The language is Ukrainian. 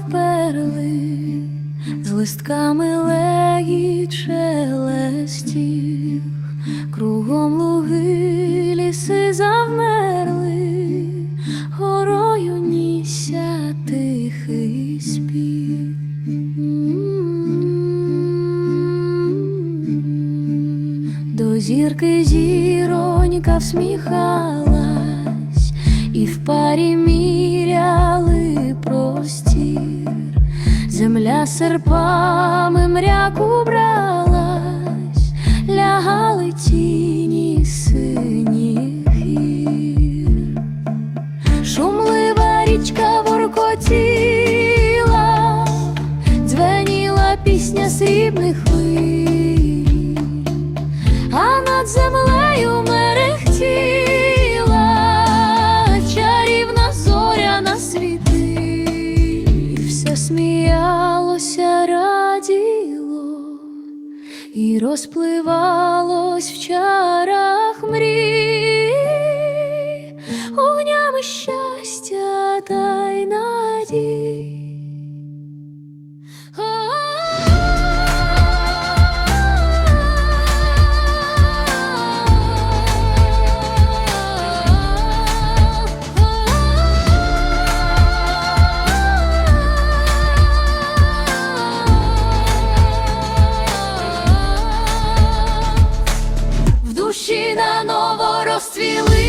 мов перли, з листками легіт шелестів, кругом луги, ліси завмерли, горою нісся тихий спів. До зірки зіронька всміхалась, і в парі міряли простір. Земля серпами мряку бралась, лягали тіні синіх гір. Шумлива річка воркотіла, дзвеніла пісня срібних хвиль а над землею і розпливалось в feeling